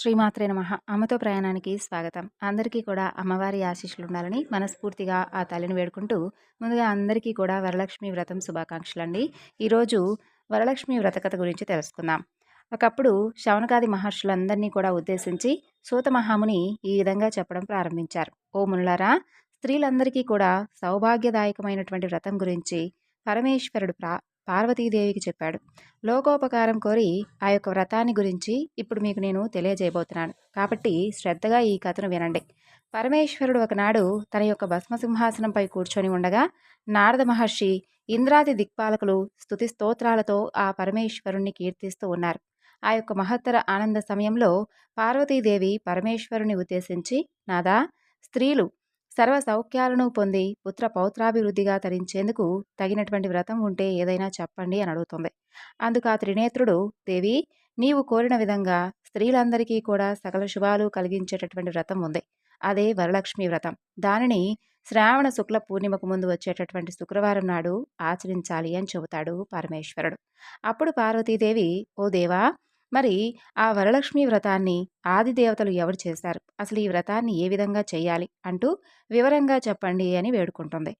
శ్రీమాత్రే నమ. అమ్మతో ప్రయాణానికి స్వాగతం. అందరికీ కూడా అమ్మవారి ఆశీస్సులు ఉండాలని మనస్ఫూర్తిగా ఆ తల్లిని వేడుకుంటూ ముందుగా అందరికీ కూడా వరలక్ష్మి వ్రతం శుభాకాంక్షలు అండి ఈరోజు వరలక్ష్మి వ్రత కథ గురించి తెలుసుకుందాం. ఒకప్పుడు శవనకాది మహర్షులందరినీ కూడా ఉద్దేశించి సూత మహాముని ఈ విధంగా చెప్పడం ప్రారంభించారు. ఓ మునులారా స్త్రీలందరికీ కూడా సౌభాగ్యదాయకమైనటువంటి వ్రతం గురించి పరమేశ్వరుడు ప్రా పార్వతీదేవికి చెప్పాడు. లోకోపకారం కోరి ఆ యొక్క వ్రతాన్ని గురించి ఇప్పుడు మీకు నేను తెలియజేయబోతున్నాను. కాబట్టి శ్రద్ధగా ఈ కథను వినండి. పరమేశ్వరుడు ఒకనాడు తన యొక్క భస్మసింహాసనంపై కూర్చొని ఉండగా నారద మహర్షి ఇంద్రాది దిక్పాలకులు స్తుతి స్తోత్రాలతో ఆ పరమేశ్వరుణ్ణి కీర్తిస్తూ ఉన్నారు. ఆ యొక్క మహత్తర ఆనంద సమయంలో పార్వతీదేవి పరమేశ్వరుని ఉద్దేశించి నాదా స్త్రీలు సర్వ సౌఖ్యాలను పొంది పుత్ర పౌత్రాభివృద్ధిగా తరించేందుకు తగినటువంటి వ్రతం ఉంటే ఏదైనా చెప్పండి అని అడుగుతుంది. అందుకు ఆ త్రినేత్రుడు దేవి నీవు కోరిన విధంగా స్త్రీలందరికీ కూడా సకల శుభాలు కలిగించేటటువంటి వ్రతం ఉంది. అదే వరలక్ష్మి వ్రతం. దానిని శ్రావణ శుక్ల పూర్ణిమకు ముందు వచ్చేటటువంటి శుక్రవారం నాడు ఆచరించాలి అని చెబుతాడు పరమేశ్వరుడు. అప్పుడు పార్వతీదేవి ఓ దేవా మరి ఆ వరలక్ష్మి వ్రతాన్ని ఆది దేవతలు ఎవరు చేశారు అసలు ఈ వ్రతాన్ని ఏ విధంగా చేయాలి? అంటూ వివరంగా చెప్పండి అని వేడుకుంటుంది.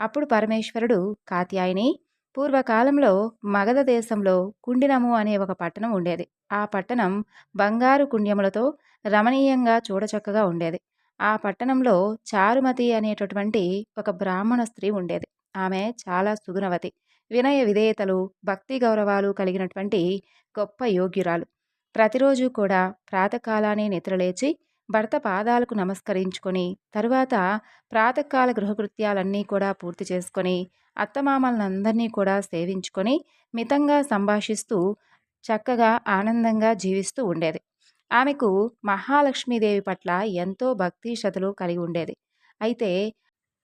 అప్పుడు పరమేశ్వరుడు కాత్యాయని పూర్వకాలంలో మగధ దేశంలో కుండినము అనే ఒక పట్టణం ఉండేది. ఆ పట్టణం బంగారు కుండ్యములతో రమణీయంగా చూడచక్కగా ఉండేది. ఆ పట్టణంలో చారుమతి అనేటటువంటి ఒక బ్రాహ్మణ స్త్రీ ఉండేది. ఆమె చాలా సుగుణవతి. వినయ విధేయతలు భక్తి గౌరవాలు కలిగినటువంటి గొప్ప యోగ్యురాలు. ప్రతిరోజు కూడా ప్రాతకాలానే నిద్రలేచి భర్త పాదాలకు నమస్కరించుకొని తరువాత ప్రాతకాల గృహకృత్యాలన్నీ కూడా పూర్తి చేసుకొని అత్తమామలందరినీ కూడా సేవించుకొని మితంగా సంభాషిస్తూ చక్కగా ఆనందంగా జీవిస్తూ ఉండేది. ఆమెకు మహాలక్ష్మీదేవి పట్ల ఎంతో భక్తి శ్రద్ధలు కలిగి ఉండేది. అయితే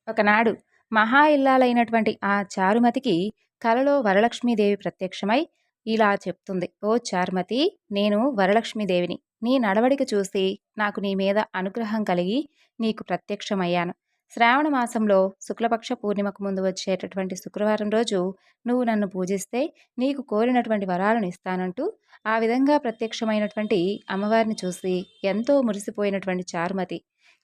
ఒకనాడు మహా ఇల్లాలైనటువంటి ఆ చారుమతికి కలలో వరలక్ష్మీదేవి ప్రత్యక్షమై ఇలా చెప్తుంది. ఓ చార్మతి నేను వరలక్ష్మీదేవిని. నీ నడవడిక చూసి నాకు నీ మీద అనుగ్రహం కలిగి నీకు ప్రత్యక్షమయ్యాను. శ్రావణ మాసంలో శుక్లపక్ష పూర్ణిమకు ముందు వచ్చేటటువంటి శుక్రవారం రోజు నువ్వు నన్ను పూజిస్తే నీకు కోరినటువంటి వరాలను ఇస్తానంటూ ఆ విధంగా ప్రత్యక్షమైనటువంటి అమ్మవారిని చూసి ఎంతో మురిసిపోయినటువంటి చారుమతి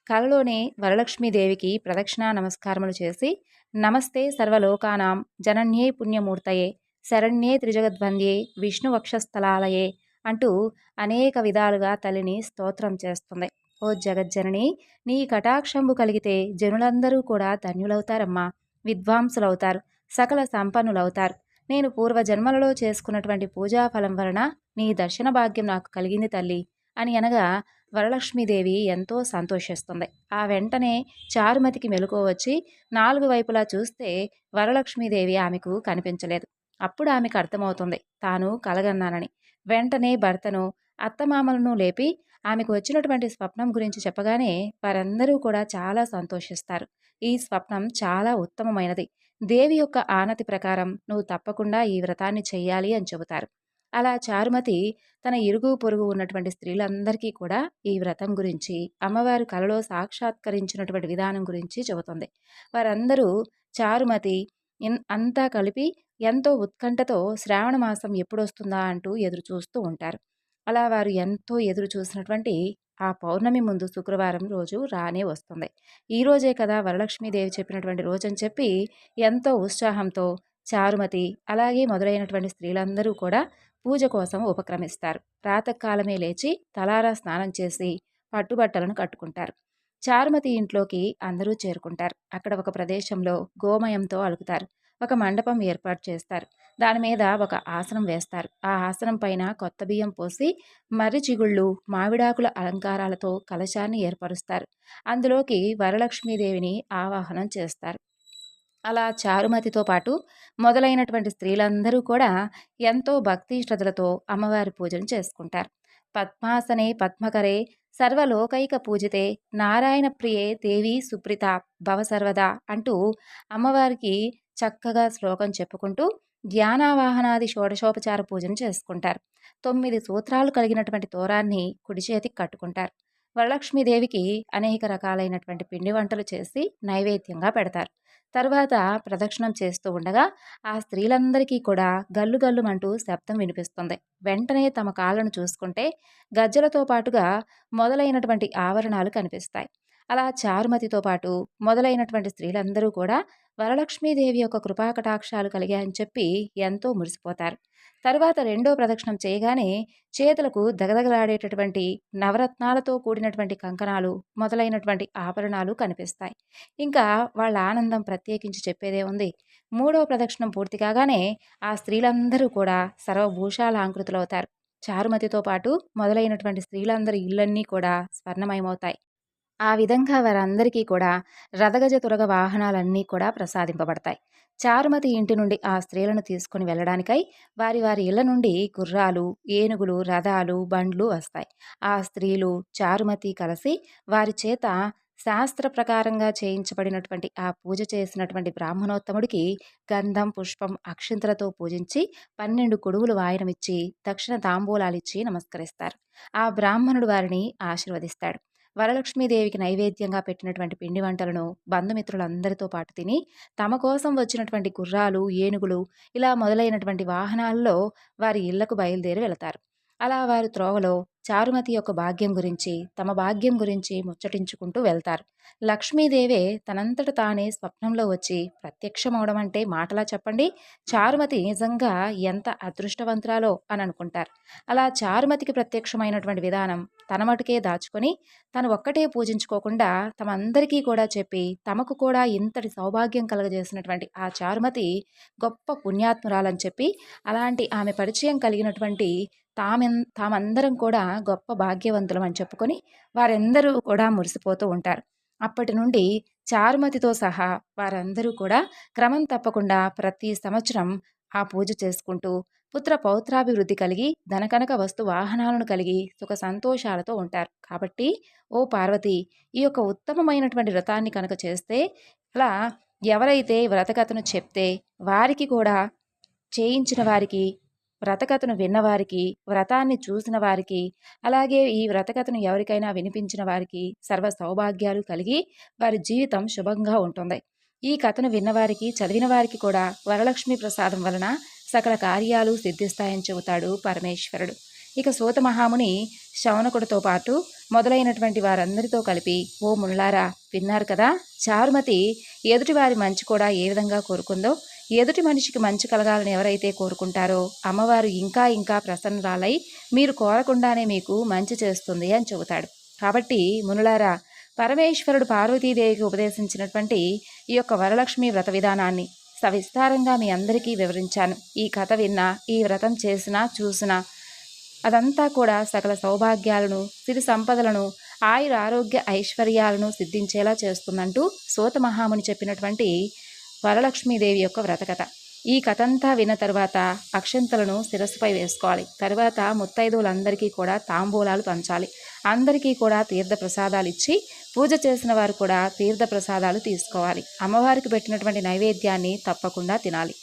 కలలోనే వరలక్ష్మీదేవికి ప్రదక్షిణా నమస్కారములు చేసి నమస్తే సర్వలోకానాం జనన్యే పుణ్యమూర్తయే శరణ్యే త్రిజగద్వంద్యే విష్ణు వక్షస్థలాలయే అంటూ అనేక విధాలుగా తల్లిని స్తోత్రం చేస్తుంది. ఓ జగజ్జనని నీ కటాక్షంబు కలిగితే జనులందరూ కూడా ధన్యులవుతారమ్మా విద్వాంసులవుతారు సకల సంపన్నులవుతారు. నేను పూర్వజన్మలలో చేసుకున్నటువంటి పూజాఫలం వలన నీ దర్శన భాగ్యం నాకు కలిగింది తల్లి అని అనగా వరలక్ష్మీదేవి ఎంతో సంతోషిస్తుంది. ఆ వెంటనే చారుమతికి మెలుకో వచ్చి నాలుగు వైపులా చూస్తే వరలక్ష్మీదేవి ఆమెకు కనిపించలేదు. అప్పుడు ఆమెకు అర్థమవుతుంది తాను కలగన్నానని. వెంటనే భర్తను అత్తమామలను లేపి ఆమెకు వచ్చినటువంటి స్వప్నం గురించి చెప్పగానే వారందరూ కూడా చాలా సంతోషిస్తారు. ఈ స్వప్నం చాలా ఉత్తమమైనది. దేవి యొక్క ఆనతి ప్రకారం నువ్వు తప్పకుండా ఈ వ్రతాన్ని చెయ్యాలి అని చెబుతారు. అలా చారుమతి తన ఇరుగు పొరుగు ఉన్నటువంటి స్త్రీలందరికీ కూడా ఈ వ్రతం గురించి అమ్మవారు కలలో సాక్షాత్కరించినటువంటి విధానం గురించి చెబుతుంది. వారందరూ చారుమతి అంతా కలిపి ఎంతో ఉత్కంఠతో శ్రావణ మాసం ఎప్పుడొస్తుందా అంటూ ఎదురు చూస్తూ ఉంటారు. అలా వారు ఎంతో ఎదురు చూసినటువంటి ఆ పౌర్ణమి ముందు శుక్రవారం రోజు రానే వస్తుంది. ఈ రోజే కదా వరలక్ష్మీదేవి చెప్పినటువంటి రోజని చెప్పి ఎంతో ఉత్సాహంతో చారుమతి అలాగే మొదలైనటువంటి స్త్రీలందరూ కూడా పూజ కోసం ఉపక్రమిస్తారు. ప్రాతకాలమే లేచి తలారా స్నానం చేసి పట్టుబట్టలను కట్టుకుంటారు. చారుమతి ఇంట్లోకి అందరూ చేరుకుంటారు. అక్కడ ఒక ప్రదేశంలో గోమయంతో అలుకుతారు. ఒక మండపం ఏర్పాటు చేస్తారు. దాని మీద ఒక ఆసనం వేస్తారు. ఆ ఆసనం పైన కొత్త బియ్యం పోసి మర్రి చిగుళ్ళు మామిడాకుల అలంకారాలతో కలశాన్ని ఏర్పరుస్తారు. అందులోకి వరలక్ష్మీదేవిని ఆవాహనం చేస్తారు. అలా చారుమతితో పాటు మొదలైనటువంటి స్త్రీలందరూ కూడా ఎంతో భక్తి శ్రద్ధలతో అమ్మవారి పూజను చేసుకుంటారు. పద్మాసనే పద్మకరే సర్వలోకైక పూజితే నారాయణ ప్రియే దేవి సుప్రిత భవసర్వదా అంటూ అమ్మవారికి చక్కగా శ్లోకం చెప్పుకుంటూ ధ్యానావాహనాది షోడశోపచార పూజను చేసుకుంటారు. తొమ్మిది సూత్రాలు కలిగినటువంటి తోరాన్ని కుడి చేతికి కట్టుకుంటారు. వరలక్ష్మీదేవికి అనేక రకాలైనటువంటి పిండి వంటలు చేసి నైవేద్యంగా పెడతారు. తర్వాత ప్రదక్షిణం చేస్తూ ఉండగా ఆ స్త్రీలందరికీ కూడా గల్లు గల్లుమంటూ శబ్దం వినిపిస్తుంది. వెంటనే తమ కాళ్ళను చూసుకుంటే గజ్జలతో పాటుగా మొదలైనటువంటి ఆవరణాలు కనిపిస్తాయి. అలా చారుమతితో పాటు మొదలైనటువంటి స్త్రీలందరూ కూడా వరలక్ష్మీదేవి యొక్క కృపాకటాక్షాలు కలిగాయని చెప్పి ఎంతో మురిసిపోతారు. తరువాత రెండో ప్రదక్షిణం చేయగానే చేతులకు దగదగలాడేటటువంటి నవరత్నాలతో కూడినటువంటి కంకణాలు మొదలైనటువంటి ఆభరణాలు కనిపిస్తాయి. ఇంకా వాళ్ళ ఆనందం ప్రత్యేకించి చెప్పేదే ఉంది. మూడో ప్రదక్షిణం పూర్తి కాగానే ఆ స్త్రీలందరూ కూడా సర్వభూషాలాంకృతులవుతారు చారుమతితో పాటు మొదలైనటువంటి స్త్రీలందరి ఇళ్ళన్నీ కూడా స్వర్ణమయమవుతాయి. ఆ విధంగా వారందరికీ కూడా రథగజ తురగ వాహనాలన్నీ కూడా ప్రసాదింపబడతాయి. చారుమతి ఇంటి నుండి ఆ స్త్రీలను తీసుకుని వెళ్ళడానికై వారి వారి ఇళ్ళ నుండి గుర్రాలు ఏనుగులు రథాలు బండ్లు వస్తాయి. ఆ స్త్రీలు చారుమతి కలిసి వారి చేత శాస్త్ర ప్రకారంగా చేయించబడినటువంటి ఆ పూజ చేసినటువంటి బ్రాహ్మణోత్తముడికి గంధం పుష్పం అక్షింతలతో పూజించి పన్నెండు కొడుగులు వాయనమిచ్చి దక్షిణ తాంబూలాలిచ్చి నమస్కరిస్తారు. ఆ బ్రాహ్మణుడు వారిని ఆశీర్వదిస్తాడు. వరలక్ష్మీదేవికి నైవేద్యంగా పెట్టినటువంటి పిండి వంటలను బంధుమిత్రులందరితో పాటు తిని తమ కోసం వచ్చినటువంటి గుర్రాలు ఏనుగులు ఇలా మొదలైనటువంటి వాహనాల్లో వారి ఇళ్ళకు బయలుదేరి వెళతారు. అలా వారు త్రోవలో చారుమతి యొక్క భాగ్యం గురించి తమ భాగ్యం గురించి ముచ్చటించుకుంటూ వెళ్తారు. లక్ష్మీదేవే తనంతట తానే స్వప్నంలో వచ్చి ప్రత్యక్షమవడం అంటే మాటలా చెప్పండి చారుమతి నిజంగా ఎంత అదృష్టవంతురాలో అని అనుకుంటారు. అలా చారుమతికి ప్రత్యక్షమైనటువంటి విధానం తన మటుకే దాచుకొని తను ఒక్కటే పూజించుకోకుండా తమందరికీ కూడా చెప్పి తమకు కూడా ఇంతటి సౌభాగ్యం కలగజేసినటువంటి ఆ చారుమతి గొప్ప పుణ్యాత్మురాలని చెప్పి అలాంటి ఆమె పరిచయం కలిగినటువంటి తామెన్ తామందరం కూడా గొప్ప భాగ్యవంతులం అని చెప్పుకొని వారందరూ కూడా మురిసిపోతూ ఉంటారు. అప్పటి నుండి చారుమతితో సహా వారందరూ కూడా క్రమం తప్పకుండా ప్రతి సంవత్సరం ఆ పూజ చేసుకుంటూ పుత్ర పౌత్రాభివృద్ధి కలిగి ధనకనక వస్తు వాహనాలను కలిగి సుఖ సంతోషాలతో ఉంటారు. కాబట్టి ఓ పార్వతి ఈ యొక్క ఉత్తమమైనటువంటి వ్రతాన్ని కనుక చేస్తే అలా ఎవరైతే వ్రతకథను చెప్తే వారికి కూడా చేయించిన వారికి వ్రతకథను విన్నవారికి వ్రతాన్ని చూసిన వారికి అలాగే ఈ వ్రతకథను ఎవరికైనా వినిపించిన వారికి సర్వ సౌభాగ్యాలు కలిగి వారి జీవితం శుభంగా ఉంటుంది. ఈ కథను విన్నవారికి చదివిన వారికి కూడా వరలక్ష్మి ప్రసాదం వలన సకల కార్యాలు సిద్ధిస్తాయని చెబుతాడు పరమేశ్వరుడు. ఇక సూత మహాముని శౌనకుడితో పాటు మొదలైనటువంటి వారందరితో కలిపి ఓ ముళ్ళారా విన్నారు కదా? చారుమతి ఎదుటివారి మంచి కూడా ఏ విధంగా కోరుకుందో ఎదుటి మనిషికి మంచి కలగాలని ఎవరైతే కోరుకుంటారో అమ్మవారు ఇంకా ఇంకా ప్రసన్నరాలై మీరు కోరకుండానే మీకు మంచి చేస్తుంది అని చెబుతాడు. కాబట్టి మునులారా పరమేశ్వరుడు పార్వతీదేవికి ఉపదేశించినటువంటి ఈ యొక్క వరలక్ష్మి వ్రత విధానాన్ని సవిస్తారంగా మీ అందరికీ వివరించాను. ఈ కథ విన్నా ఈ వ్రతం చేసినా చూసినా అదంతా కూడా సకల సౌభాగ్యాలను సిరి సంపదలను ఆయుర ఆరోగ్య ఐశ్వర్యాలను సిద్ధించేలా చేస్తుందంటూ సోత మహాముని చెప్పినటువంటి వరలక్ష్మీదేవి యొక్క వ్రతకథ ఈ కథ అంతా విన్న తర్వాత అక్షంతలను శిరస్సుపై వేసుకోవాలి. తర్వాత ముత్తైదువులందరికీ కూడా తాంబూలాలు పంచాలి. అందరికీ కూడా తీర్థ ప్రసాదాలు ఇచ్చి పూజ చేసిన వారు కూడా తీర్థ ప్రసాదాలు తీసుకోవాలి. అమ్మవారికి పెట్టినటువంటి నైవేద్యాన్ని తప్పకుండా తినాలి.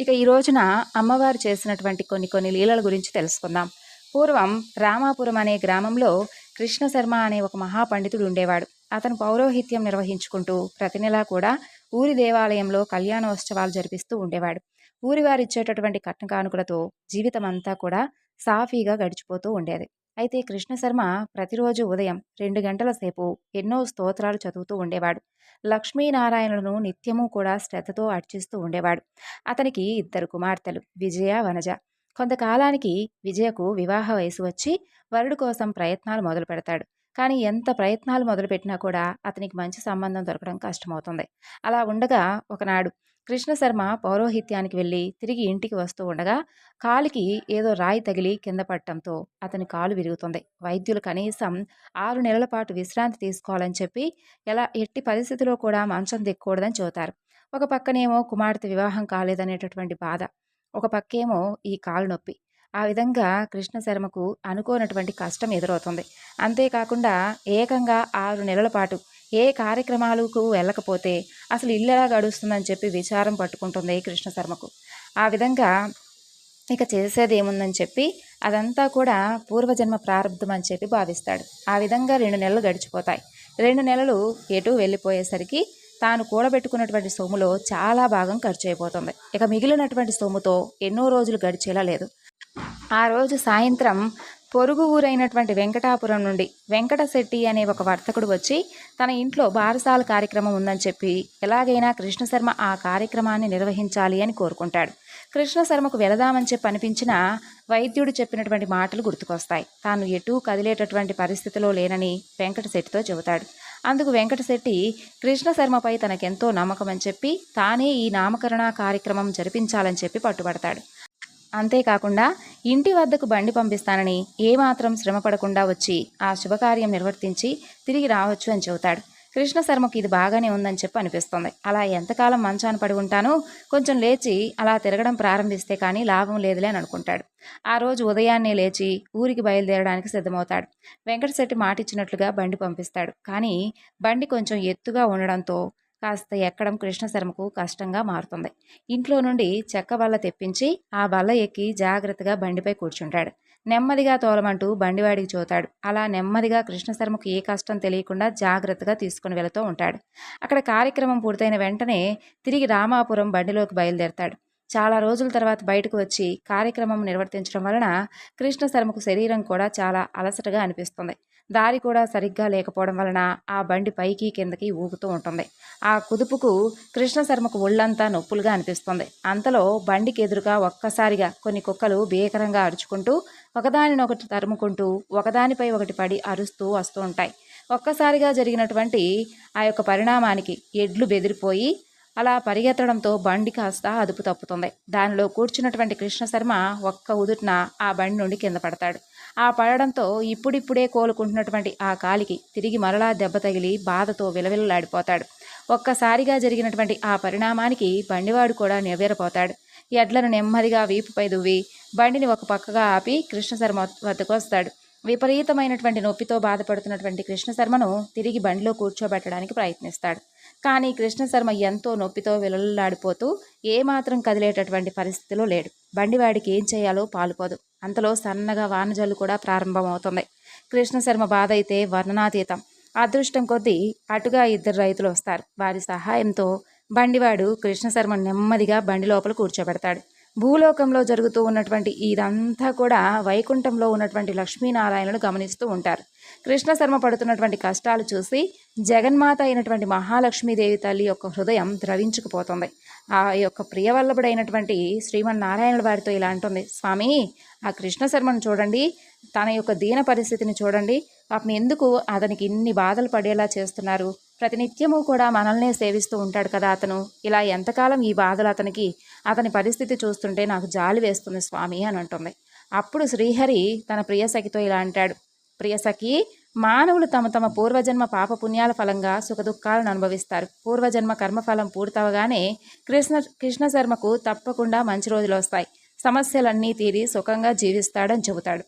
ఇక ఈ రోజున అమ్మవారు చేసినటువంటి కొన్ని కొన్ని లీలల గురించి తెలుసుకుందాం. పూర్వం రామాపురం అనే గ్రామంలో కృష్ణ శర్మ అనే ఒక మహాపండితుడు ఉండేవాడు. అతను పౌరోహిత్యం నిర్వహించుకుంటూ ప్రతి నెలా కూడా ఊరి దేవాలయంలో కళ్యాణోత్సవాలు జరిపిస్తూ ఉండేవాడు. ఊరి వారిచ్చేటటువంటి కట్న కానుకలతో జీవితం అంతా కూడా సాఫీగా గడిచిపోతూ ఉండేది. అయితే కృష్ణశర్మ ప్రతిరోజు ఉదయం రెండు గంటల సేపు ఎన్నో స్తోత్రాలు చదువుతూ ఉండేవాడు. లక్ష్మీనారాయణులను నిత్యము కూడా శ్రద్ధతో అర్చిస్తూ ఉండేవాడు. అతనికి ఇద్దరు కుమార్తెలు విజయ వనజ. కొంతకాలానికి విజయకు వివాహ వయసు వచ్చి వరుడు కోసం ప్రయత్నాలు మొదలు పెడతాడు. కానీ ఎంత ప్రయత్నాలు మొదలుపెట్టినా కూడా అతనికి మంచి సంబంధం దొరకడం కష్టమవుతుంది. అలా ఉండగా ఒకనాడు కృష్ణశర్మ పౌరోహిత్యానికి వెళ్ళి తిరిగి ఇంటికి వస్తూ ఉండగా కాలికి ఏదో రాయి తగిలి కింద పడటంతో అతని కాలు విరుగుతుంది. వైద్యులు కనీసం ఆరు నెలల పాటు విశ్రాంతి తీసుకోవాలని చెప్పి ఎలా ఎట్టి పరిస్థితిలో కూడా మంచం దిక్కకూడదని చెబుతారు. ఒక పక్కనేమో కుమార్తె వివాహం కాలేదనేటటువంటి బాధ ఒక పక్కేమో ఈ కాలు నొప్పి. ఆ విధంగా కృష్ణశర్మకు అనుకోనటువంటి కష్టం ఎదురవుతుంది. అంతేకాకుండా ఏకంగా ఆరు నెలల పాటు ఏ కార్యక్రమాలకు వెళ్ళకపోతే అసలు ఇల్లు ఎలా గడుస్తుందని చెప్పి విచారం పట్టుకుంటుంది కృష్ణ శర్మకు ఆ విధంగా ఇక చేసేది ఏముందని చెప్పి అదంతా కూడా పూర్వజన్మ ప్రారంభం అని చెప్పి భావిస్తాడు. ఆ విధంగా రెండు నెలలు గడిచిపోతాయి. రెండు నెలలు ఎటు వెళ్ళిపోయేసరికి తాను కూడబెట్టుకున్నటువంటి సొమ్ములో చాలా భాగం ఖర్చు అయిపోతుంది ఇక మిగిలినటువంటి సొమ్ముతో ఎన్నో రోజులు గడిచేలా లేదు. ఆ రోజు సాయంత్రం పొరుగు ఊరైనటువంటి వెంకటాపురం నుండి వెంకటశెట్టి అనే ఒక వర్తకుడు వచ్చి తన ఇంట్లో బారసాల కార్యక్రమం ఉందని చెప్పి ఎలాగైనా కృష్ణశర్మ ఆ కార్యక్రమాన్ని నిర్వహించాలి అని కోరుకుంటాడు. కృష్ణశర్మకు వెళదామని చెప్పి అనిపించిన వైద్యుడు చెప్పినటువంటి మాటలు గుర్తుకొస్తాయి. తాను ఎటూ కదిలేటటువంటి పరిస్థితిలో లేనని వెంకటశెట్టితో చెబుతాడు. అందుకు వెంకటశెట్టి కృష్ణశర్మపై తనకెంతో నమ్మకం అని చెప్పి తానే ఈ నామకరణ కార్యక్రమం జరిపించాలని చెప్పి పట్టుబడతాడు. అంతేకాకుండా ఇంటి వద్దకు బండి పంపిస్తానని ఏమాత్రం శ్రమపడకుండా వచ్చి ఆ శుభకార్యం నిర్వర్తించి తిరిగి రావచ్చు అని చెబుతాడు. కృష్ణశర్మకు ఇది బాగానే ఉందని చెప్పి అనిపిస్తుంది. అలా ఎంతకాలం మంచాన పడి ఉంటానో కొంచెం లేచి అలా తిరగడం ప్రారంభిస్తే కానీ లాభం లేదులే అని అనుకుంటాడు. ఆ రోజు ఉదయాన్నే లేచి ఊరికి బయలుదేరడానికి సిద్ధమవుతాడు. వెంకటశెట్టి మాటిచ్చినట్లుగా బండి పంపిస్తాడు. కానీ బండి కొంచెం ఎత్తుగా ఉండడంతో కాస్త ఎక్కడం కృష్ణశర్మకు కష్టంగా మారుతుంది. ఇంట్లో నుండి చెక్క బల్ల తెప్పించి ఆ బల్ల ఎక్కి జాగ్రత్తగా బండిపై కూర్చుంటాడు. నెమ్మదిగా తోలమంటూ బండివాడికి చూతాడు. అలా నెమ్మదిగా కృష్ణశర్మకు ఏ కష్టం తెలియకుండా జాగ్రత్తగా తీసుకుని వెళుతూ ఉంటాడు. అక్కడ కార్యక్రమం పూర్తయిన వెంటనే తిరిగి రామాపురం బండిలోకి బయలుదేరతాడు. చాలా రోజుల తర్వాత బయటకు వచ్చి కార్యక్రమం నిర్వర్తించడం వలన కృష్ణశర్మకు శరీరం కూడా చాలా అలసటగా అనిపిస్తుంది. దారి కూడా సరిగ్గా లేకపోవడం వలన ఆ బండి పైకి కిందకి ఊగుతూ ఉంటుంది. ఆ కుదుపుకు కృష్ణశర్మకు ఒళ్ళంతా నొప్పులుగా అనిపిస్తుంది. అంతలో బండికి ఎదురుగా ఒక్కసారిగా కొన్ని కుక్కలు భీకరంగా అరుచుకుంటూ ఒకదానినొకటి తరుముకుంటూ ఒకదానిపై ఒకటి పడి అరుస్తూ వస్తూ ఉంటాయి. ఒక్కసారిగా జరిగినటువంటి ఆ యొక్క పరిణామానికి ఎడ్లు బెదిరిపోయి అలా పరిగెత్తడంతో బండి కాస్త అదుపు తప్పుతుంది. దానిలో కూర్చున్నటువంటి కృష్ణశర్మ ఒక్క ఉదుటిన ఆ బండి నుండి కింద పడతాడు. ఆ పడడంతో ఇప్పుడిప్పుడే కోలుకుంటున్నటువంటి ఆ కాలికి తిరిగి మరలా దెబ్బ తగిలి బాధతో విలవిలలాడిపోతాడు. ఒక్కసారిగా జరిగినటువంటి ఆ పరిణామానికి బండివాడు కూడా నివ్వెరపోతాడు. ఎడ్లను నెమ్మదిగా వీపుపై దువ్వి బండిని ఒక పక్కగా ఆపి కృష్ణశర్మ వద్దకు వస్తాడు విపరీతమైనటువంటి నొప్పితో బాధపడుతున్నటువంటి కృష్ణశర్మను తిరిగి బండిలో కూర్చోబెట్టడానికి ప్రయత్నిస్తాడు. కానీ కృష్ణశర్మ ఎంతో నొప్పితో విలలాడిపోతూ ఏమాత్రం కదిలేటటువంటి పరిస్థితిలో లేడు. బండివాడికి ఏం చేయాలో పాలుపోదు. అంతలో సన్నగా వానజల్లు కూడా ప్రారంభమవుతుంది. కృష్ణశర్మ బాధ అయితే వర్ణనాతీతం. అదృష్టం కొద్దీ అటుగా ఇద్దరు రైతులు వస్తారు. వారి సహాయంతో బండివాడు కృష్ణశర్మ నెమ్మదిగా బండి లోపల కూర్చోబెడతాడు. భూలోకంలో జరుగుతూ ఉన్నటువంటి ఇదంతా కూడా వైకుంఠంలో ఉన్నటువంటి లక్ష్మీనారాయణను గమనిస్తూ ఉంటారు. కృష్ణశర్మ పడుతున్నటువంటి కష్టాలు చూసి జగన్మాత అయినటువంటి మహాలక్ష్మీదేవి తల్లి యొక్క హృదయం ద్రవించుకుపోతుంది. ఆ యొక్క ప్రియవల్లభుడైనటువంటి శ్రీమన్నారాయణుల వారితో ఇలా అంటుంది స్వామి ఆ కృష్ణశర్మను చూడండి తన యొక్క దీన పరిస్థితిని చూడండి. పాపం ఎందుకు అతనికి ఇన్ని బాధలు పడేలా చేస్తున్నారు? ప్రతినిత్యము కూడా మనల్నే సేవిస్తూ ఉంటాడు కదా అతను. ఇలా ఎంతకాలం ఈ బాధలు అతనికి? అతని పరిస్థితి చూస్తుంటే నాకు జాలి వేస్తుంది స్వామి అని అంటుంది. అప్పుడు శ్రీహరి తన ప్రియసఖితో ఇలా అంటాడు ప్రియసఖి మానవులు తమ తమ పూర్వజన్మ పాపపుణ్యాల ఫలంగా సుఖదుఖాలను అనుభవిస్తారు. పూర్వజన్మ కర్మఫలం పూర్తవగానే కృష్ణ కృష్ణ శర్మకు తప్పకుండా మంచి రోజులు వస్తాయి. సమస్యలన్నీ తీరి సుఖంగా జీవిస్తాడని చెబుతాడు.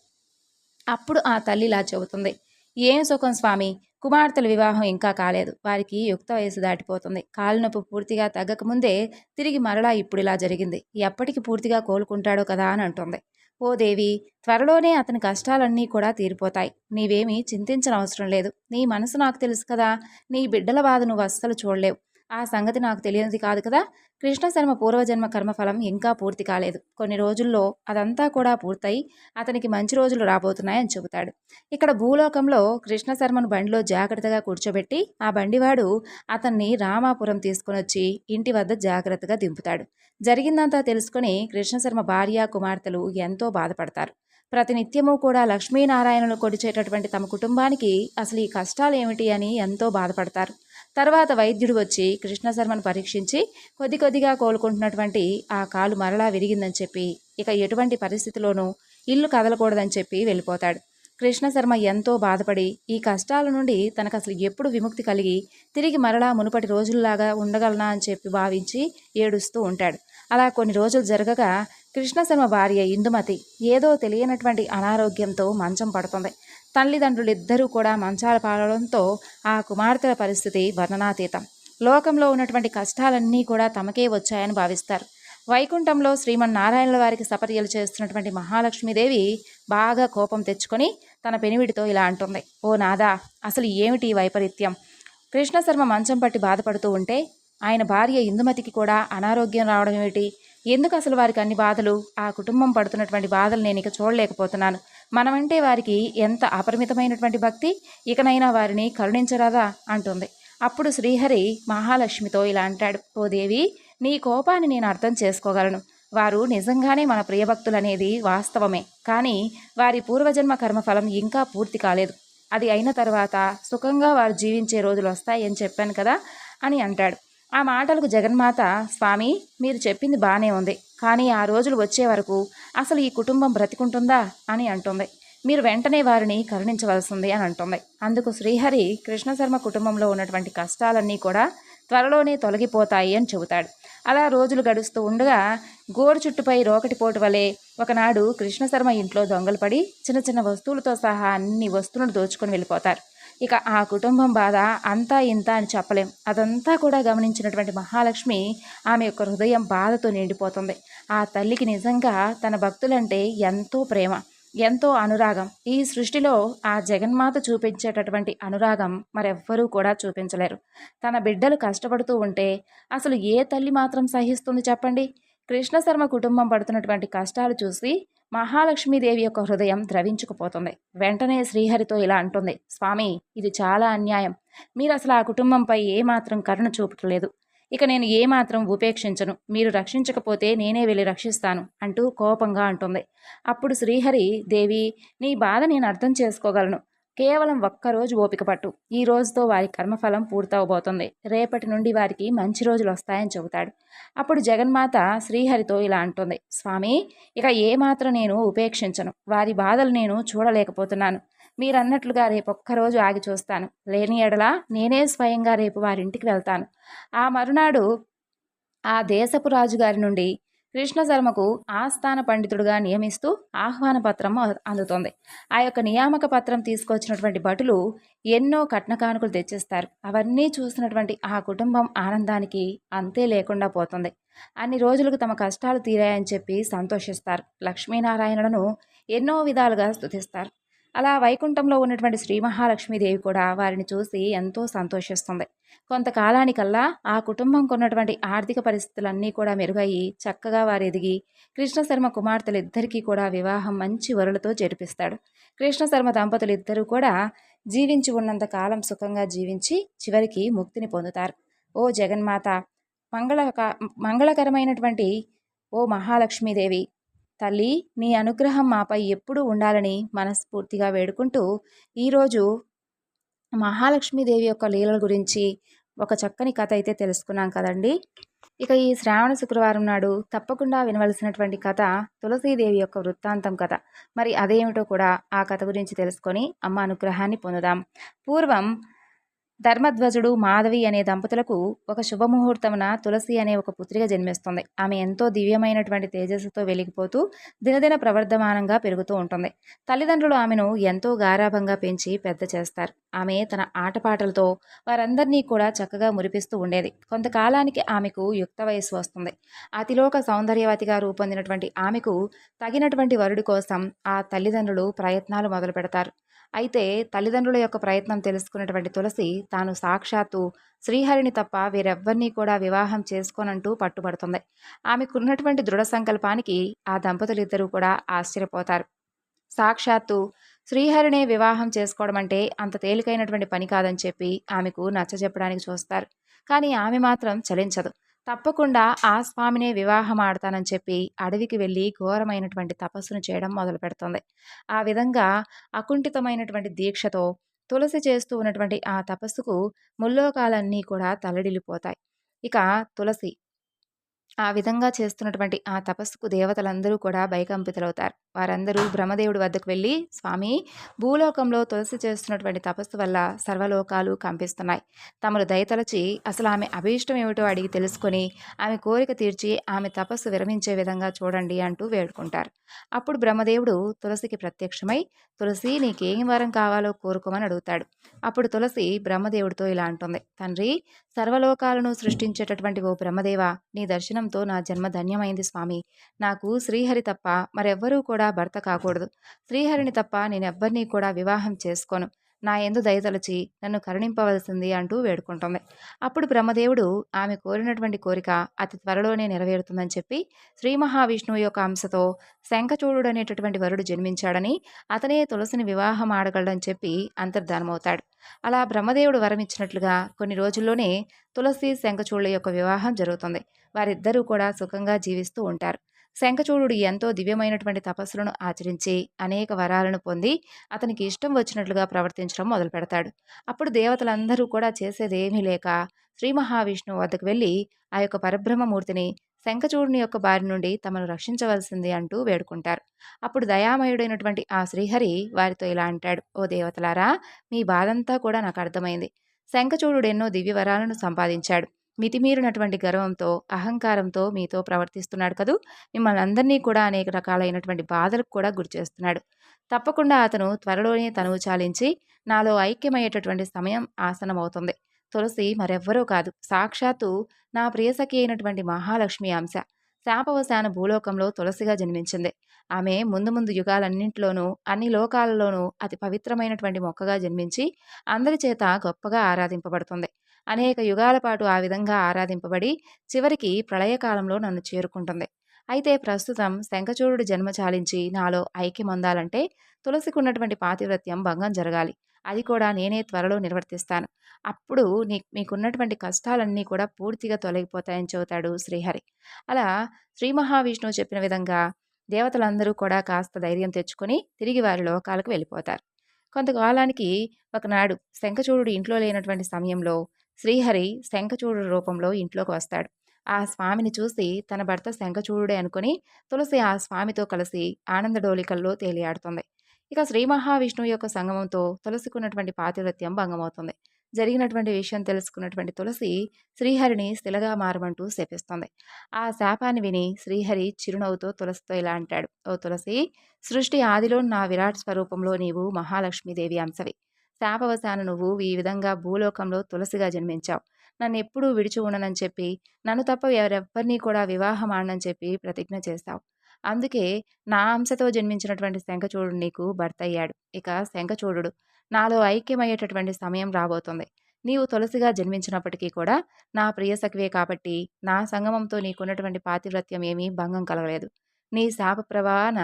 అప్పుడు ఆ తల్లి ఇలా చెబుతుంది. ఏం సుఖం స్వామి? కుమార్తెల వివాహం ఇంకా కాలేదు. వారికి యుక్త వయసు దాటిపోతుంది. కాలునొప్పి పూర్తిగా తగ్గకముందే తిరిగి మరలా ఇప్పుడు ఇలా జరిగింది. ఎప్పటికి పూర్తిగా కోలుకుంటాడో కదా అని అంటుంది. ఓ దేవి త్వరలోనే అతని కష్టాలన్నీ కూడా తీరిపోతాయి. నీవేమీ చింతించనవసరం లేదు. నీ మనసు నాకు తెలుసు కదా. నీ బిడ్డల బాధ నువ్వు అస్సలు చూడలేవు. ఆ సంగతి నాకు తెలియనిది కాదు కదా. కృష్ణశర్మ పూర్వజన్మ కర్మఫలం ఇంకా పూర్తి కాలేదు. కొన్ని రోజుల్లో అదంతా కూడా పూర్తయి అతనికి మంచి రోజులు రాబోతున్నాయని చెబుతాడు. ఇక్కడ భూలోకంలో కృష్ణశర్మను బండిలో జాగ్రత్తగా కూర్చోబెట్టి ఆ బండివాడు అతన్ని రామాపురం తీసుకుని వచ్చి ఇంటి వద్ద జాగ్రత్తగా దింపుతాడు. జరిగిందంతా తెలుసుకుని కృష్ణశర్మ భార్య కుమార్తెలు ఎంతో బాధపడతారు. ప్రతినిత్యము కూడా లక్ష్మీనారాయణను కొడిచేటటువంటి తమ కుటుంబానికి అసలు ఈ కష్టాలు ఏమిటి అని ఎంతో బాధపడతారు. తర్వాత వైద్యుడు వచ్చి కృష్ణశర్మను పరీక్షించి కొద్ది కొద్దిగా కోలుకుంటున్నటువంటి ఆ కాలు మరలా విరిగిందని చెప్పి ఇక ఎటువంటి పరిస్థితిలోనూ ఇల్లు కదలకూడదని చెప్పి వెళ్ళిపోతాడు. కృష్ణశర్మ ఎంతో బాధపడి ఈ కష్టాల నుండి తనకు అసలు ఎప్పుడు విముక్తి కలిగి తిరిగి మరలా మునుపటి రోజుల్లాగా ఉండగలనా అని చెప్పి భావించి ఏడుస్తూ ఉంటాడు. అలా కొన్ని రోజులు జరగగా కృష్ణశర్మ భార్య ఇందుమతి ఏదో తెలియనటువంటి అనారోగ్యంతో మంచం పడుతుంది. తల్లిదండ్రులు ఇద్దరూ కూడా మంచాల పాడడంతో ఆ కుమార్తెల పరిస్థితి వర్ణనాతీతం. లోకంలో ఉన్నటువంటి కష్టాలన్నీ కూడా తమకే వచ్చాయని భావిస్తారు. వైకుంఠంలో శ్రీమన్నారాయణుల వారికి సపర్యలు చేస్తున్నటువంటి మహాలక్ష్మీదేవి బాగా కోపం తెచ్చుకొని తన పెనివిడితో ఇలా అంటుంది. ఓ నాదా అసలు ఏమిటి వైపరీత్యం? కృష్ణశర్మ మంచం పట్టి బాధపడుతూ ఉంటే ఆయన భార్య ఇందుమతికి కూడా అనారోగ్యం రావడం ఏమిటి? ఎందుకు అసలు వారికి అన్ని బాధలు? ఆ కుటుంబం పడుతున్నటువంటి బాధలు నేను ఇక చూడలేకపోతున్నాను. మనమంటే వారికి ఎంత అపరిమితమైనటువంటి భక్తి? ఇకనైనా వారిని కరుణించరాదా? అంటుంది. అప్పుడు శ్రీహరి మహాలక్ష్మితో ఇలా అంటాడు. ఓ దేవి నీ కోపాన్ని నేను అర్థం చేసుకోగలను. వారు నిజంగానే మన ప్రియభక్తులు అనేది వాస్తవమే. కానీ వారి పూర్వజన్మ కర్మఫలం ఇంకా పూర్తి కాలేదు. అది అయిన తర్వాత సుఖంగా వారు జీవించే రోజులు వస్తాయని చెప్పాను కదా అని అంటాడు. ఆ మాటలకు జగన్మాత స్వామి మీరు చెప్పింది బాగానే ఉంది. కానీ ఆ రోజులు వచ్చే వరకు అసలు ఈ కుటుంబం బ్రతికుంటుందా? అని అంటుంది. మీరు వెంటనే వారిని కరుణించవలసింది అని అంటుంది. అందుకు శ్రీహరి కృష్ణశర్మ కుటుంబంలో ఉన్నటువంటి కష్టాలన్నీ కూడా త్వరలోనే తొలగిపోతాయి అని చెబుతాడు. అలా రోజులు గడుస్తూ ఉండగా గోడు చుట్టుపై రోకటిపోటు వలె ఒకనాడు కృష్ణశర్మ ఇంట్లో దొంగలు పడి చిన్న చిన్న వస్తువులతో సహా అన్ని వస్తువులను దోచుకొని వెళ్ళిపోతారు. ఇక ఆ కుటుంబం బాధ అంతా ఇంత అని చెప్పలేం. అదంతా కూడా గమనించినటువంటి మహాలక్ష్మి ఆమె యొక్క హృదయం బాధతో నిండిపోతుంది. ఆ తల్లికి నిజంగా తన భక్తులంటే ఎంతో ప్రేమ ఎంతో అనురాగం. ఈ సృష్టిలో ఆ జగన్మాత చూపించేటటువంటి అనురాగం మరెవ్వరూ కూడా చూపించలేరు. తన బిడ్డలు కష్టపడుతూ ఉంటే అసలు ఏ తల్లి మాత్రం సహిస్తుంది చెప్పండి? కృష్ణశర్మ కుటుంబం పడుతున్నటువంటి కష్టాలు చూసి మహాలక్ష్మీదేవి యొక్క హృదయం ద్రవించుకుపోతుంది. వెంటనే శ్రీహరితో ఇలా అంటుంది స్వామి ఇది చాలా అన్యాయం. మీరు అసలు ఆ కుటుంబంపై ఏమాత్రం కరుణ చూపట్లేదు. ఇక నేను ఏమాత్రం ఉపేక్షించను. మీరు రక్షించకపోతే నేనే వెళ్ళి రక్షిస్తాను అంటూ కోపంగా అంటుంది. అప్పుడు శ్రీహరి దేవి నీ బాధ నేను అర్థం చేసుకోగలను. కేవలం ఒక్కరోజు ఓపిక పట్టు. ఈ రోజుతో వారి కర్మఫలం పూర్తవబోతుంది. రేపటి నుండి వారికి మంచి రోజులు వస్తాయని చెబుతాడు. అప్పుడు జగన్మాత శ్రీహరితో ఇలా అంటుంది. స్వామి ఇక ఏమాత్రం నేను ఉపేక్షించను. వారి బాధలు నేను చూడలేకపోతున్నాను. మీరన్నట్లుగా రేపు ఒక్కరోజు ఆగి చూస్తాను. లేని ఎడలా నేనే స్వయంగా రేపు వారింటికి వెళ్తాను. ఆ మరునాడు ఆ దేశపు రాజుగారి నుండి కృష్ణశర్మకు ఆస్థాన పండితుడుగా నియమిస్తూ ఆహ్వాన పత్రం అందుతోంది. ఆ యొక్క నియామక పత్రం తీసుకొచ్చినటువంటి భటులు ఎన్నో కట్నకానుకలు తెచ్చిస్తారు. అవన్నీ చూసినటువంటి ఆ కుటుంబం ఆనందానికి అంతే లేకుండా పోతుంది. అన్ని రోజులకు తమ కష్టాలు తీరాయని చెప్పి సంతోషిస్తారు. లక్ష్మీనారాయణులను ఎన్నో విధాలుగా స్తుతిస్తారు. అలా వైకుంఠంలో ఉన్నటువంటి శ్రీ మహాలక్ష్మీదేవి కూడా వారిని చూసి ఎంతో సంతోషిస్తుంది. కొంతకాలానికల్లా ఆ కుటుంబం కొన్నటువంటి ఆర్థిక పరిస్థితులన్నీ కూడా మెరుగయ్యి చక్కగా వారు ఎదిగి కృష్ణశర్మ కుమార్తెలు ఇద్దరికీ కూడా వివాహం మంచి వరులతో జరిపిస్తాడు. కృష్ణశర్మ దంపతులు ఇద్దరూ కూడా జీవించి ఉన్నంత కాలం సుఖంగా జీవించి చివరికి ముక్తిని పొందుతారు. ఓ జగన్మాత మంగళక మంగళకరమైనటువంటి ఓ మహాలక్ష్మీదేవి తల్లి నీ అనుగ్రహం మాపై ఎప్పుడూ ఉండాలని మనస్ఫూర్తిగా వేడుకుంటూ ఈరోజు మహాలక్ష్మీదేవి యొక్క లీలల గురించి ఒక చక్కని కథ అయితే తెలుసుకున్నాం కదండి. ఇక ఈ శ్రావణ శుక్రవారం నాడు తప్పకుండా వినవలసినటువంటి కథ తులసీదేవి యొక్క వృత్తాంతం కథ. మరి అదేమిటో కూడా ఆ కథ గురించి తెలుసుకొని అమ్మ అనుగ్రహాన్ని పొందుదాం. పూర్వం ధర్మధ్వజుడు మాధవి అనే దంపతులకు ఒక శుభముహూర్తమున తులసి అనే ఒక పుత్రిక జన్మిస్తుంది. ఆమె ఎంతో దివ్యమైనటువంటి తేజస్సుతో వెలిగిపోతూ దినదిన ప్రవర్ధమానంగా పెరుగుతూ ఉంటుంది. తల్లిదండ్రులు ఆమెను ఎంతో గారాభంగా పెంచి పెద్ద చేస్తారు. ఆమె తన ఆటపాటలతో వారందరినీ కూడా చక్కగా మురిపిస్తూ ఉండేది. కొంతకాలానికి ఆమెకు యుక్త వయస్సు వస్తుంది. అతిలోక సౌందర్యవతిగా రూపొందినటువంటి ఆమెకు తగినటువంటి వరుడి కోసం ఆ తల్లిదండ్రులు ప్రయత్నాలు మొదలు పెడతారు అయితే తల్లిదండ్రుల యొక్క ప్రయత్నం తెలుసుకున్నటువంటి తులసి తాను సాక్షాత్తు శ్రీహరిని తప్ప వేరెవ్వరినీ కూడా వివాహం చేసుకోనంటూ పట్టుబడుతుంది. ఆమెకున్నటువంటి దృఢ సంకల్పానికి ఆ దంపతులిద్దరూ కూడా ఆశ్చర్యపోతారు. సాక్షాత్తు శ్రీహరినే వివాహం చేసుకోవడం అంటే అంత తేలికైనటువంటి పని కాదని చెప్పి ఆమెకు నచ్చజెప్పడానికి చూస్తారు. కానీ ఆమె మాత్రం చలించదు. తప్పకుండా ఆ స్వామినే వివాహం ఆడతానని చెప్పి అడవికి వెళ్ళి ఘోరమైనటువంటి తపస్సును చేయడం మొదలు పెడుతుంది ఆ విధంగా అకుంఠితమైనటువంటి దీక్షతో తులసి చేస్తూ ఉన్నటువంటి ఆ తపస్సుకు ముల్లోకాలన్నీ కూడా తలడిల్లిపోతాయి. ఇక తులసి ఆ విధంగా చేస్తున్నటువంటి ఆ తపస్సుకు దేవతలందరూ కూడా భయకంపితులవుతారు. వారందరూ బ్రహ్మదేవుడి వద్దకు వెళ్ళి స్వామి భూలోకంలో తులసి చేస్తున్నటువంటి తపస్సు వల్ల సర్వలోకాలు కంపిస్తున్నాయి. తమరు దయతలచి అసలు ఆమె అభీష్టం ఏమిటో అడిగి తెలుసుకొని ఆమె కోరిక తీర్చి ఆమె తపస్సు విరమించే విధంగా చూడండి అంటూ వేడుకుంటారు. అప్పుడు బ్రహ్మదేవుడు తులసికి ప్రత్యక్షమై తులసి నీకేం వరం కావాలో కోరుకోమని అడుగుతాడు. అప్పుడు తులసి బ్రహ్మదేవుడితో ఇలా అంటుంది. తండ్రి సర్వలోకాలను సృష్టించేటటువంటి ఓ బ్రహ్మదేవ నీ దర్శనం వివాహంతో నా జన్మ ధన్యమైంది స్వామి. నాకు శ్రీహరి తప్ప మరెవ్వరూ కూడా భర్త కాకూడదు. శ్రీహరిని తప్ప నేనెవ్వరినీ కూడా వివాహం చేసుకోను. నా ఎందు దయతలచి నన్ను కరుణింపవలసింది అంటూ వేడుకుంటుంది. అప్పుడు బ్రహ్మదేవుడు ఆమె కోరినటువంటి కోరిక అతి త్వరలోనే నెరవేరుతుందని చెప్పి శ్రీ మహావిష్ణువు యొక్క అంశతో శంఖచూడు అనేటటువంటి వరుడు జన్మించాడని అతనే తులసిని వివాహం ఆడగలడని చెప్పి అంతర్ధానమవుతాడు. అలా బ్రహ్మదేవుడు వరమిచ్చినట్లుగా కొన్ని రోజుల్లోనే తులసి శంఖచూళ్ళ యొక్క వివాహం జరుగుతుంది. వారిద్దరూ కూడా సుఖంగా జీవిస్తూ ఉంటారు. శంఖచూడు ఎంతో దివ్యమైనటువంటి తపస్సులను ఆచరించి అనేక వరాలను పొంది అతనికి ఇష్టం వచ్చినట్లుగా ప్రవర్తించడం మొదలు పెడతాడు. అప్పుడు దేవతలందరూ కూడా చేసేదేమీ లేక శ్రీ మహావిష్ణువు వద్దకు వెళ్ళి ఆ యొక్క పరబ్రహ్మమూర్తిని శంఖచూడుని యొక్క బారి నుండి తమను రక్షించవలసింది అంటూ వేడుకుంటారు. అప్పుడు దయామయుడైనటువంటి ఆ శ్రీహరి వారితో ఇలా అంటాడు ఓ దేవతలారా మీ బాధంతా కూడా నాకు అర్థమైంది. శంఖచూడు ఎన్నో దివ్యవరాలను సంపాదించాడు. మితిమీరినటువంటి గర్వంతో అహంకారంతో మీతో ప్రవర్తిస్తున్నాడు కదూ. మిమ్మల్ని అందరినీ కూడా అనేక రకాలైనటువంటి బాధలకు కూడా గురి చేస్తున్నాడు. తప్పకుండా అతను త్వరలోనే తనువు చాలించి నాలో ఐక్యమయ్యేటటువంటి సమయం ఆసనమవుతుంది తులసి మరెవ్వరూ కాదు. సాక్షాత్తు నా ప్రియసఖి అయినటువంటి మహాలక్ష్మి అంశ. శాపవశాన భూలోకంలో తులసిగా జన్మించింది. ఆమె ముందు ముందు యుగాలన్నింటిలోనూ అన్ని లోకాలలోనూ అతి పవిత్రమైనటువంటి మొక్కగా జన్మించి అందరి చేత గొప్పగా ఆరాధింపబడుతుంది. అనేక యుగాల పాటు ఆ విధంగా ఆరాధింపబడి చివరికి ప్రళయకాలంలో నన్ను చేరుకుంటుంది. అయితే ప్రస్తుతం శంఖచూడు జన్మ చాలించి నాలో ఐక్యమొందాలంటే తులసికున్నటువంటి పాతివ్రత్యం భంగం జరగాలి. అది కూడా నేనే త్వరలో నిర్వర్తిస్తాను. అప్పుడు నీ మీకున్నటువంటి కష్టాలన్నీ కూడా పూర్తిగా తొలగిపోతాయని చెబుతాడు శ్రీహరి. అలా శ్రీ మహావిష్ణువు చెప్పిన విధంగా దేవతలందరూ కూడా కాస్త ధైర్యం తెచ్చుకొని తిరిగి వారి లోకాలకు వెళ్ళిపోతారు. కొంతకాలానికి ఒకనాడు శంఖచూడు ఇంట్లో లేనటువంటి సమయంలో శ్రీహరి శంఖచూడు రూపంలో ఇంట్లోకి వస్తాడు. ఆ స్వామిని చూసి తన భర్త శంఖచూడుడే అనుకుని తులసి ఆ స్వామితో కలిసి ఆనందడోలికల్లో తేలియాడుతుంది. ఇక శ్రీ మహావిష్ణువు యొక్క సంగమంతో తులసికున్నటువంటి పాతివ్రత్యం భంగమవుతుంది. జరిగినటువంటి విషయం తెలుసుకున్నటువంటి తులసి శ్రీహరిని శిలగా మారమంటూ శపిస్తుంది. ఆ శాపాన్ని విని శ్రీహరి చిరునవ్వుతో తులసితో ఇలా అంటాడు. ఓ తులసి సృష్టి ఆదిలో నా విరాట్ స్వరూపంలో నీవు మహాలక్ష్మీదేవి అంశవి. శాపవశాన నువ్వు ఈ విధంగా భూలోకంలో తులసిగా జన్మించావు. నన్ను ఎప్పుడూ విడిచి ఉండనని చెప్పి నన్ను తప్ప ఎవరెవ్వరినీ కూడా వివాహం ఆడనని చెప్పి ప్రతిజ్ఞ చేస్తావు అందుకే నా అంశతో జన్మించినటువంటి శంఖచూడు నీకు భర్త అయ్యాడు. ఇక శంఖచూడు నాలో ఐక్యమయ్యేటటువంటి సమయం రాబోతుంది. నీవు తులసిగా జన్మించినప్పటికీ కూడా నా ప్రియసఖివే కాబట్టి నా సంగమంతో నీకున్నటువంటి పాతివ్రత్యం ఏమీ భంగం కలగలేదు. నీ శాప ప్రవాహన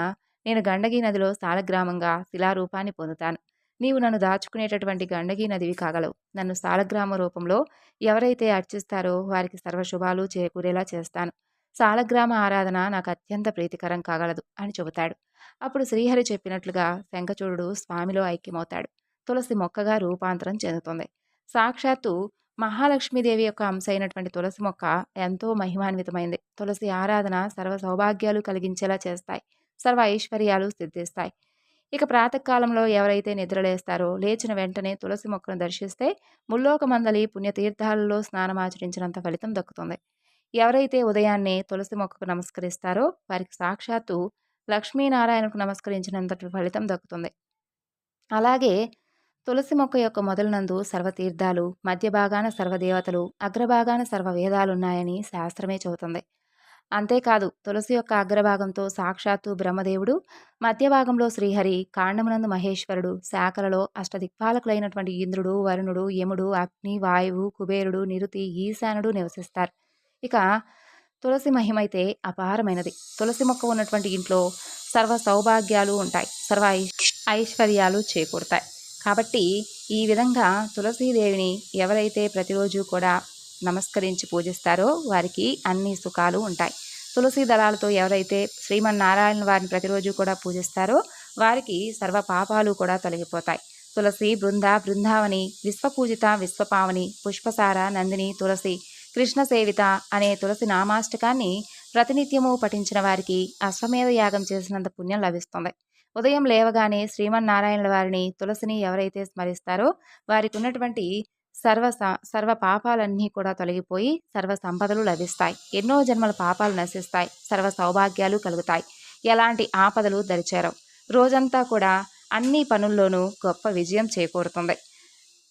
నేను గండగి నదిలో సాలగ్రామంగా శిలారూపాన్ని పొందుతాను. నీవు నన్ను దాచుకునేటటువంటి గండగి నదివి కాగలవు. నన్ను సాలగ్రామ రూపంలో ఎవరైతే అర్చిస్తారో వారికి సర్వశుభాలు చేకూరేలా చేస్తాను. సాలగ్రామ ఆరాధన నాకు అత్యంత ప్రీతికరం కాగలదు అని చెబుతాడు. అప్పుడు శ్రీహరి చెప్పినట్లుగా శంఖచూడు స్వామిలో ఐక్యమవుతాడు. తులసి మొక్కగా రూపాంతరం చెందుతుంది. సాక్షాత్తు మహాలక్ష్మీదేవి యొక్క అంశ అయినటువంటి తులసి మొక్క ఎంతో మహిమాన్వితమైంది. తులసి ఆరాధన సర్వ సౌభాగ్యాలు కలిగించేలా చేస్తాయి. సర్వ ఐశ్వర్యాలు సిద్ధిస్తాయి. ఇక ప్రాతకాలంలో ఎవరైతే నిద్రలేస్తారో లేచిన వెంటనే తులసి మొక్కను దర్శిస్తే ముల్లోక మందలి పుణ్యతీర్థాలలో స్నానమాచరించినంత ఫలితం దక్కుతుంది. ఎవరైతే ఉదయాన్నే తులసి మొక్కకు నమస్కరిస్తారో వారికి సాక్షాత్తు లక్ష్మీనారాయణకు నమస్కరించినంత ఫలితం దక్కుతుంది. అలాగే తులసి మొక్క యొక్క మొదలనందు సర్వతీర్థాలు మధ్య భాగాన సర్వదేవతలు అగ్రభాగాన సర్వ వేదాలున్నాయని శాస్త్రమే చెబుతుంది. అంతేకాదు తులసి యొక్క అగ్రభాగంతో సాక్షాత్తు బ్రహ్మదేవుడు మధ్య భాగంలో శ్రీహరి కాండమునందు మహేశ్వరుడు శాఖలలో అష్టదిక్పాలకులైనటువంటి ఇంద్రుడు వరుణుడు యముడు అగ్ని వాయువు కుబేరుడు నిరుతి ఈశానుడు నివసిస్తారు. ఇక తులసి మహిమైతే అపారమైనది. తులసి మొక్క ఉన్నటువంటి ఇంట్లో సర్వ సౌభాగ్యాలు ఉంటాయి. సర్వ ఐశ్వర్యాలు చేకూరుతాయి. కాబట్టి ఈ విధంగా తులసీదేవిని ఎవరైతే ప్రతిరోజు కూడా నమస్కరించి పూజిస్తారో వారికి అన్ని సుఖాలు ఉంటాయి. తులసి దళాలతో ఎవరైతే శ్రీమన్నారాయణ వారిని ప్రతిరోజు కూడా పూజిస్తారో వారికి సర్వ పాపాలు కూడా తొలగిపోతాయి. తులసి బృంద బృందావని విశ్వపూజిత విశ్వపావని పుష్పసార నందిని తులసి కృష్ణ సేవిత అనే తులసి నామాష్టకాన్ని ప్రతినిత్యము పఠించిన వారికి అశ్వమేధ యాగం చేసినంత పుణ్యం లభిస్తుంది. ఉదయం లేవగానే శ్రీమన్నారాయణుల వారిని తులసిని ఎవరైతే స్మరిస్తారో వారికి ఉన్నటువంటి సర్వ సర్వ పాపాలన్నీ కూడా తొలగిపోయి సర్వ సంపదలు లభిస్తాయి. ఎన్నో జన్మల పాపాలు నశిస్తాయి. సర్వ సౌభాగ్యాలు కలుగుతాయి. ఎలాంటి ఆపదలు దరిచేరవు. రోజంతా కూడా అన్ని పనుల్లోనూ గొప్ప విజయం చేకూరుతుంది.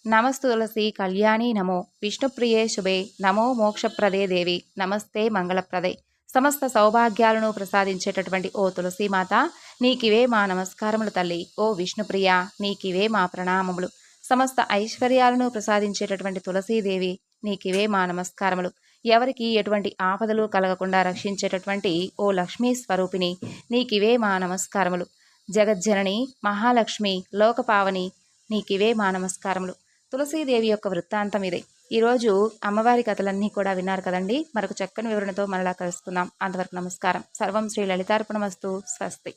నమస్తులసి కళ్యాణి నమో. విష్ణుప్రియే శుభే. నమో మోక్షప్రదే దేవి. నమస్తే మంగళప్రదే. సమస్త సౌభాగ్యాలను ప్రసాదించేటటువంటి ఓ తులసీమాత నీకివే మా నమస్కారములు తల్లి. ఓ విష్ణుప్రియ నీకివే మా ప్రణామములు. సమస్త ఐశ్వర్యాలను ప్రసాదించేటటువంటి తులసీదేవి నీకివే మా నమస్కారములు. ఎవరికి ఎటువంటి ఆపదలు కలగకుండా రక్షించేటటువంటి ఓ లక్ష్మీ స్వరూపిణి నీకివే మా నమస్కారములు. జగజ్జనని మహాలక్ష్మి లోకపావని నీకివే మా నమస్కారములు. తులసీదేవి యొక్క వృత్తాంతం ఇదే. ఈరోజు అమ్మవారి కథలన్నీ కూడా విన్నారు కదండి. మరొక చక్కని వివరణతో మరలా కలుసుకుందాం అంతవరకు నమస్కారం. సర్వం శ్రీ లలితార్పణమస్తు. స్వస్తి.